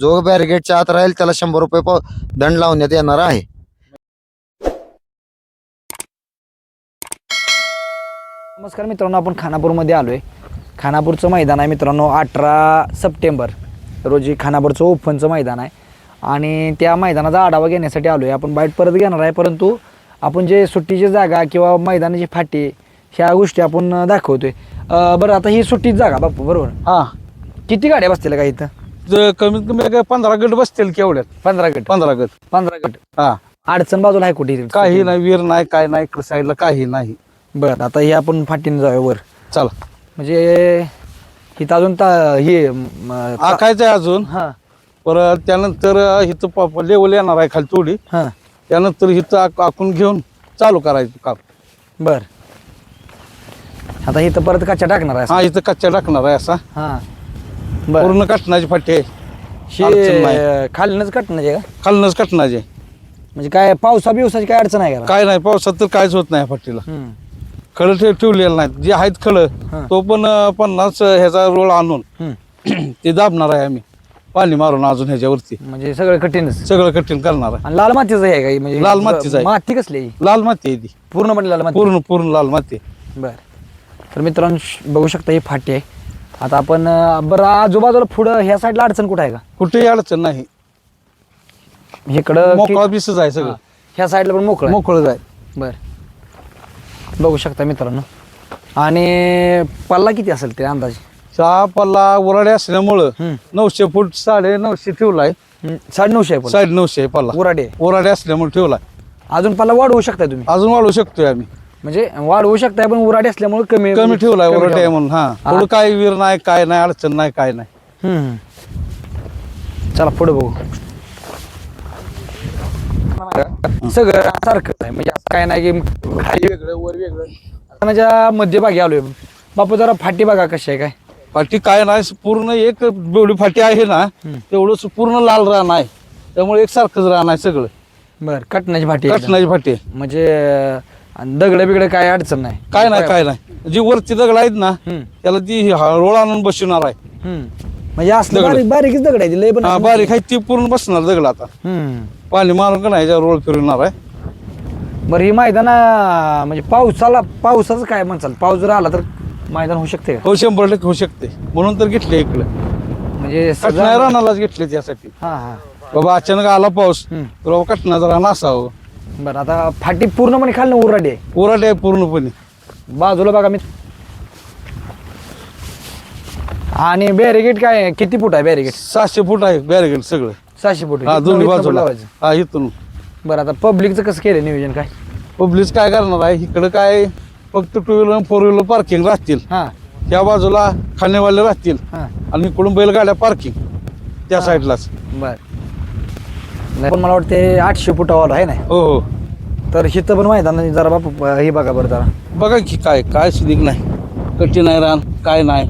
जो बॅरिगेटच्या आत राहील त्याला शंभर रुपये प- दंड लावण्यात येणार आहे. नमस्कार मित्रांनो आपण खानापूरमध्ये आलो आहे खानापूरचं मैदान आहे मित्रांनो अठरा सप्टेंबर. रोजी खानापूरचं ओपनचं मैदान आहे. आणि त्या मैदानाचा आढावा घेण्यासाठी आलो आहे आपण बाईट परत घेणार आहे परंतु आपण जे सुट्टीची जागा किंवा मैदानाची फाटी ह्या गोष्टी आपण दाखवतोय. अं, बरं आता ही सुट्टीची जागा बापू बरोबर? हा. किती गाड्या बसतील का इथं? ज- कमीत कमी काय पंधरा गट बसतील केवढ्यात? पंधरा गट. पंधरा गट. पंधरा गट. हा. अडचण बाजूला आहे कुठे? काही नाही वीर नाही काय नाही इकडं साईडला काही नाही. बरं आता हे आपण फाटीने जाऊया वर. चला. म्हणजे इथं अजून ता हे म, ता- आखायचं आहे अजून. हा. परत त्यानंतर इथं लेवल येणार आहे खाली थोडी. हा. त्यानंतर इथं आक- आखून घेऊन चालू करायचं काम. बर. आता इथं परत कच्चा टाकणार आहे हा इथं कच्च्या टाकणार आहे असा. हा. बर. पूर्ण कटणाची फाटी आहे. अडचण नाही. शे खालनच कटण्याचे का? खालनच कटणाचे म्हणजे काय पावसा बिवसाची काय अडचण आहे का? काय नाही पावसात तर काहीच होत नाही या फाटीला. हम्म. खळं ठेव ठेवलेलं नाही जे आहेत हा. खळं तो पण अं, पन्नास अं, ह्याचा रोळ आणून हम्म. ते दाबणार आहे आम्ही. पाणी मारून अजून ह्याच्यावरती. म्हणजे सगळं कठीणच सगळं कठीण करणार आहे. आणि लाल मातीचं आहे का? म्हणजे लाल मातीचं आहे. माती कसली आहे? लाल माती आहे ती. पूर्ण म्हणजे लाल माती. पूर्ण पूर्ण लाल माती आहे. बर. तर मित्रांनो श- बघू शकता ही फाटी आहे. आता आपण अं, बरं आजूबाजूला पुढं ह्या साईडला अडचण कुठं आहे का? कुठेही अडचण नाही. इकडं मोकळा कि- बिसच आहे सगळं. हा. ह्या साईडला पण मोकळं आहे. मोकळं आहे. बर. बघू शकता मित्रांनो. आणि पल्ला किती असेल ते अंदाजे? चहा पल्ला उराडे असल्यामुळं हम्म. नऊशे फूट साडे नऊशे ठेवलाय. हम्म, साडे नऊशे आहे. साडे नऊशे आहे पल्ला. उराडे. उराडे असल्यामुळे ठेवलाय. अजून पल्ला वाढवू शकताय तुम्ही? अजून वाढवू शकतोय आम्ही. म्हणजे वाढवू शकताय पण उराडे असल्यामुळे कमी कमी ठेवलाय उराडे आहे. म्हणून हा. थोडं काय वीर नाही काय नाही अडचण नाही काय नाही. हम्म. चला पुढे बघू. सगळं सारखं आहे म्हणजे असं काय नाही की खाली वेगळं वर वेगळं. मैदानाच्या मध्यभागी आलोय बापू जरा फाटी बघा कशी आहे काय. फाटी काय नाही पूर्ण एक बेवडी फाटी आहे ना तेवढं पूर्ण लाल रान आहे. त्यामुळे एकसारखंच रान आहे सगळं. बर कटण्याची फाटी आहे एकदम. कटणाची फाटी आहे. म्हणजे अं, दगड बिगड काय अडचण नाही. काय नाही काय नाही. जी वरती दगड आहेत ना हम्म, त्याला ती रोळ आणून बसवणार आहे. हम्म. म्हणजे असलं दगड. बारीक बारीकच दगड आहे ती, लय पण हा बारीक आहे ती पूर्ण बसणार दगड आता. हम्म. पाणी मारून का नाही याच्यावर रोळ फिरवणार आहे. बरं ही मैदान अं, म्हणजे पावसाला पावसाचं काय म्हणचाल पाऊस जर आला तर मैदान होऊ शकते का? हो शंभर टक्के होऊ शकते. म्हणून तर घेतले इकडे. म्हणजे कटणार सगळं रानालाच घेतले त्यासाठी. हा हा. बाबा अचानक आला पाऊस. हम्म. तर बाबा कटणाचा रान असावं. बरं आता फाटी पूर्णपणे खाली उराडी आहे. उराटे आहे पूर्णपणे. बाजूला बघा मी. आणि बॅरिगेट काय आहे? किती फूट आहे बॅरिगेट सहाशे फूट आहे बॅरिगेड सगळं. सहाशे फूट. हा दोन्ही बाजूला. हा इथून. बरं आता पब्लिकचं कसं केलं नियोजन काय? पब्लिक काय करणार आहे? इकडं काय फक्त two wheeler four wheeler parking राहतील. हा. त्या बाजूला खाणेवाले राहतील. हा. आणि इकडून बैलगाड्या पार्किंग त्या साईडलाच बर. पण मला वाटते आठशे फुटावाला आहे ना. हो हो. तर हिथं पण मैदान जरा बापू हे बघा बरं जरा. बघा की काय काय सुधीक नाही. कठीण आहे रान काय नाही.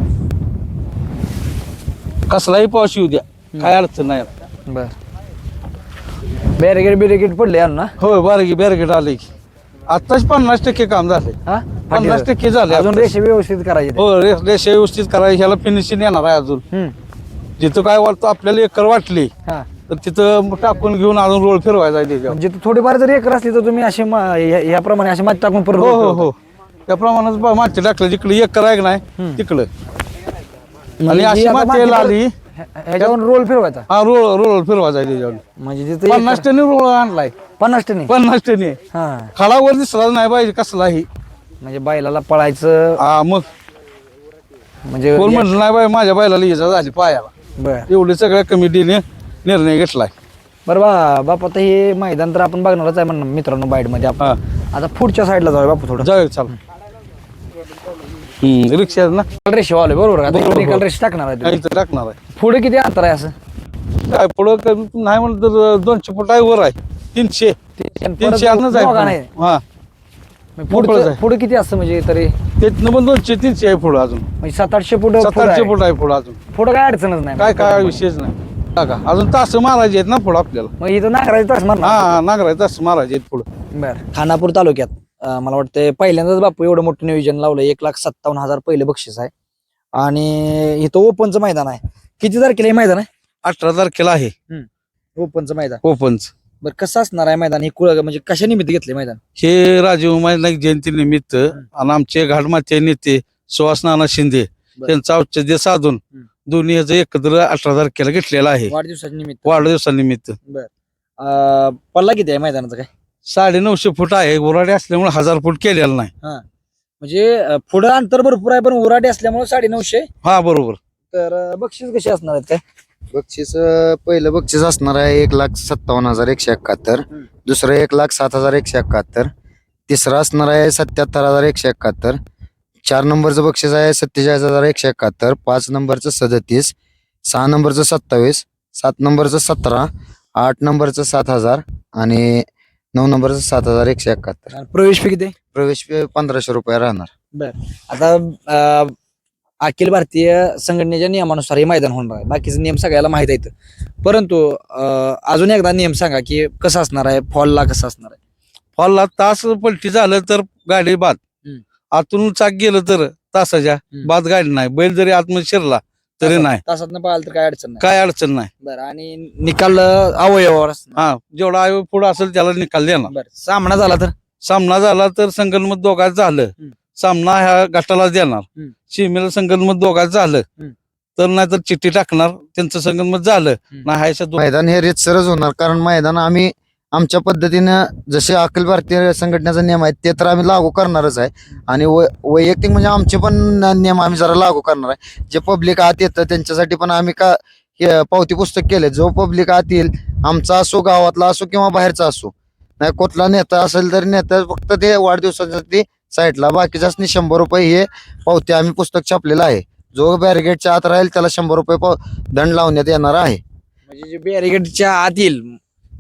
कसलाही पाऊस येऊ द्या काय अडचण नाही. बर. बॅरिगेट बिरिगेट पडले यार ना? होय बारगी बॅरगेट आले की. आत्ताच पन्नास टक्के काम झाले हा? पन्नास टक्के झाले अजून. रेषे व्यवस्थित करायचे. ते. हो रे- रेषा व्यवस्थित करायची ह्याला फिनिशिंग येणार आहे अजून. हम्म. जिथं काय वाटतं आपल्याला एकर वाटली हा. तर तिथं टाकून घेऊन अजून रोड फिरवायचा आहे त्याच्यावर. म्हणजे थोडीफार जर एकर असली तर तुम्ही असे मा- ह्या- ह्याप्रमाणे असे माती टाकून परत हो हो हो. त्याप्रमाणेच बा- माती टाकलं. जिकडे एकर आहे का नाही तिकडं. आणि म्हणजे अशी जी आता माती आली ह्या- ह्याच्यावर रोल फिरवायचा. हा रोड रोड फिरवायचा आहे त्याच्यावर. म्हणजे जिथे पन्नास टनी रोड आणलाय. पन्नास टनी? पन्नास टनी. हा. खडावर दिसला नाही पाहिजे कसलाही. म्हणजे बैलाला पळायचं. हा मग. म्हणजे कोण म्हटलं नाही बाई माझ्या बैलाला इजा झाली पायाला. बर. एवढे सगळ्या कमिटीने निर्णय घेतलाय. बरं बा बाप आता हे मैदान तर आपण बघणारच आहे म्हणून मित्रांनो बाईटमध्ये आपण आता पुढच्या साईडला जाऊया बापू थोडं. जाऊ चाल. हम्म रिक्षा ना? रेषे वाले बरोबर का? रेषे टाकणार आहे तुम्ही. इथं टाकणार आहे. पुढे किती अंतर आहे असं? काय पुढं नाही म्हणलं तर दोनशे फूट आहे वर आहे. तीनशे. तीनशे आतनंच आहे दोघांना पुढं. हा. पुढचं-. पुढे किती असतं म्हणजे तरी? तिथनं पण दोनशे तीनशे आहे पुढं अजून. म्हणजे सात आठशे फूट सात आठशे फूट आहे पुढं अजून. पुढे काय अडचणच नाही. काय काय विषयच नाही. का अजून तास मारायचे आहेत ना पुढं आपल्याला. मग इथं नागराज तास मारणार. हा नागराय तास मारायचे आहेत पुढं. बर. खानापूर तालुक्यात अं, मला वाटतं पहिल्यांदाच बापू एवढं मोठं नियोजन लावलं एक लाख सत्तावन्न हजार पहिलं बक्षीस आहे. आणि इथं ओपनचं मैदान आहे. किती तारखेला हे मैदान आहे? अठरा तारखेला आहे. ओपनचं मैदान. ओपनच. बरं कसं असणार आहे मैदान? हे कुळ म्हणजे कशा निमित्त घेतले मैदान? हे राजीव नाईक जयंती निमित्त आणि आमचे घाटमाते नेते सुहास नाना शिंदे बरं. यांचं औषध साधून हम्म. दोन्ही याचं एकत्र अठरा तारखेला घेतलेला आहे. वाढदिवसाच्या निमित्त. वाढदिवसानिमित्त अं, पल्ला किती आहे मैदानाचा काय? साडे नऊशे फूट आहे. उराडे असल्यामुळे हजार फूट केलेला नाही. म्हणजे अं, पुढं अंतर भरपूर आहे पण उराटे असल्यामुळे साडे नऊशे हा बरोबर. तर अं, बक्षीस कशी असणार आहेत काय? बक्षीस अं, पहिलं बक्षीस असणार आहे एक लाख सत्तावन्न हजार एकशे एकाहत्तर. हम्म. दुसरं एक लाख सात हजार एकशे एकाहत्तर. तिसरं असणार आहे सत्याहत्तर हजार एकशे एकाहत्तर. चार नंबरचं बक्षीस आहे सत्तेचाळीस हजार एकशे एकाहत्तर पाच नंबरचं सदतीस सहा नंबरचं सत्तावीस सात नंबरचं सतरा आठ नंबरचं सात हजार आणि नऊ नंबरचं सात हजार एकशे एकाहत्तर. प्रवेश फी किती? आहे? प्रवेश फी पंधराशे रुपये राहणार. आता अं, अखिल भारतीय संघटनेच्या नियमानुसार हे मैदान होणार आहे. बाकीचे नियम सगळ्याला माहीत आहेत. परंतु अं, अजून एकदा नियम सांगा की कसं असणार आहे? फॉलला कसं असणार आहे? फॉलला तास पलटी झालं तर गाडी बाद. आतून चाक गेलं तर तासाच्या. बाद गाडी नाही. बैल जरी आतमध्ये शिरला तरी नाही. तासात पाहिलं तर काय अडचण नाही. काय अडचण नाही. बरं आणि निकाल अं, अवयवावर असणार हा जेवढा आयोग पुढे असेल त्याला निकाल देणार. बरं सामना झाला तर? सामना झाला तर संगणमत दोघात झालं. हम्म. सामना ह्या गटाला देणार. हम्म. सीमेला संगणमत दोघात झालं. तर नाही तर चिठ्ठी टाकणार त्यांचं संगणमत झालं. हम्म. नाही ह्याच्या दो- मैदान हे रेतसरच होणार कारण मैदान आम्ही आमच्या पद्धतीनं जसे अखिल भारतीय संघटनेचा नियम आहे ते तर आम्ही लागू करणारच आहे. आणि व वैयक्तिक म्हणजे आमचे पण नियम आम्ही जरा लागू करणार आहे. जे पब्लिक आत येतं त्यांच्यासाठी पण आम्ही का पावती पुस्तक केले जो पब्लिक आत येईल आमचा असो गावातला असो किंवा बाहेरचा असो नाही कुठला नेता असेल तर नेता फक्त ते वाढदिवसासाठी साईडला. बाकीच्याच शंभर रुपये हे पावती आम्ही पुस्तक छापलेलं आहे. जो बॅरिगेडच्या आत राहील त्याला शंभर रुपये पाव- दंड लावण्यात येणार आहे. म्हणजे जे बॅरिगेडच्या आत येईल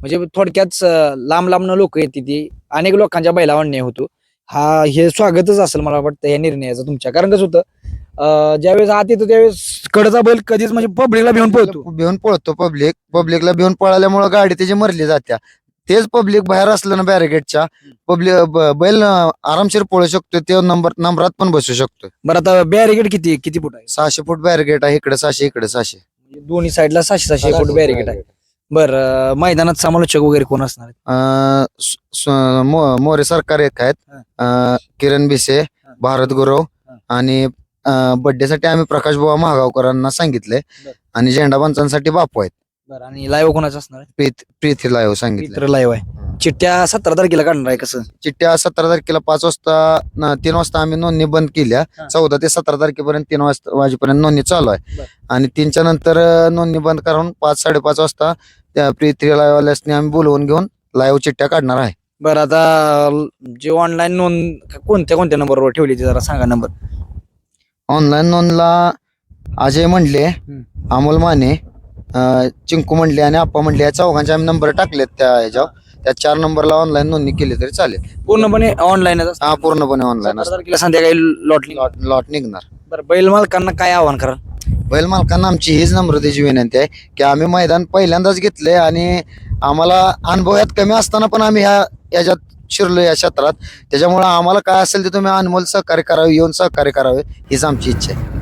म्हणजे थोडक्यात लांब लांब लोक येते ती. अनेक लोकांच्या बैलावर अन्याय होतो. हा हे स्वागतच असेल मला वाटतं या निर्णयाचं तुमच्या. कारण कसं होतं ज्यावेळेस आत येतो त्यावेळेस कडचा बैल कधीच म्हणजे पब्लिकला भिवून पळतो. भिवून पळतो पब्लिक. पब्लिकला भिवून पळाल्यामुळे गाडी त्याची मरली जात्या. तेच पब्लिक बाहेर असलं ना बॅरिगेटच्या पब्लिक बैल आरामशीर पळू शकतो ते नंबर नंबरात पण बसू शकतो बरं आता बॅरिगेड किती किती फूट आहे? सहाशे फूट बॅरिगेट आहे इकडे सहाशे इकडे सहाशे. दोन्ही साईडला सहाशे सहाशे फूट बॅरिगेड आहे. बरं मैदानात समालोचक वगैरे कोण असणार आहेत? अं, स- स- मो- मोरे सरकार एक आहेत. अं, किरण भिसे भारत गुरव आणि बर्थडे साठी आम्ही प्रकाश बुवा महागावकरांना सांगितलंय बर. आणि झेंडा पंचांसाठी बापू आहेत. बरं आणि लाईव्ह कोणाचं असणार आहे? प्रीत प्रीतीला येऊ सांगितलं. मित्र लाईव्ह आहे. चिठ्ठ्या सतरा तारखेला काढणार आहे कसं? चिठ्ठ्या सतरा तारखेला पाच वाजता न- तीन वाजता आम्ही नोंदणी बंद केल्या. हा. चौदा ते सतरा तारखेपर्यंत तीन वाजता वाजेपर्यंत नोंदणी चालू आहे. बर. आणि तीनच्या नंतर अं, नोंदणी बंद करून पाच साडेपाच वाजता त्या प्रीती लाईव्हवाल्यासनी आम्ही बोलवून घेऊन लाईव्ह चिठ्ठ्या काढणार आहे. बरं आता जे ऑनलाईन नोंद कोणत्या कोणत्या नंबरवर ठेवली ती जरा सांगा नंबर ऑनलाईन नोंदला अजय म्हणले अमोल माने अं, चिंकू म्हणले आणि आप्पा म्हणले या चौघांचे आम्ही नंबर टाकलेत त्या ह्याच्यावर. त्या चार नंबरला ऑनलाईन नोंदणी केली तरी चालेल. पूर्णपणे ऑनलाईन हा पूर्णपणे ऑनलाईन तारखेला संध्याकाळी लॉटली लॉट लॉट निघणार. बरं बैल मालकांना काय आव्हान कराल? बैल मालकांना आमची हीच नम्रतेची विनंती आहे की आम्ही मैदान पहिल्यांदाच घेतलंय आणि आम्हाला अनुभव यात कमी असताना पण आम्ही ह्या याच्यात शिरलो या क्षेत्रात. त्याच्यामुळे आम्हाला काय असेल ते तुम्ही अनमोल सहकार्य करावे येऊन सहकार्य करावे हीच आमची इच्छा आहे.